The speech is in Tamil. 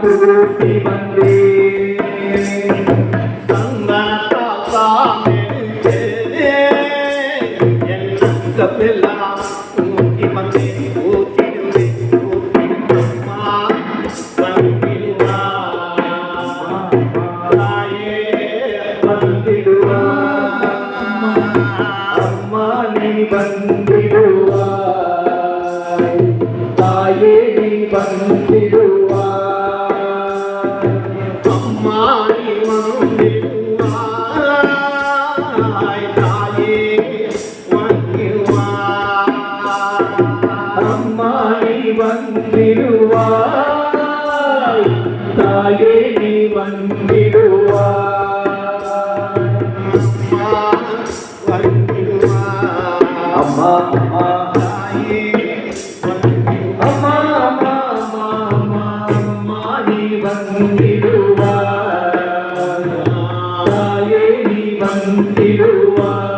பூட்டி வந்தே எல்லாம் ஊட்டி வந்து ஊட்டிடுவே ஊட்டிடுமா வந்திடுவா வந்திடுவா அம்மா நீ வந்திடுவாய் தாயே நீ வந்திடு வந்திடுவாய் தாயே நீ வந்திடுவாய் வந்திடுவாய் அம்மா அம்மா. வந்திடுவார் வந்திடுவாய் தாயே நீ வந்திடுவாய்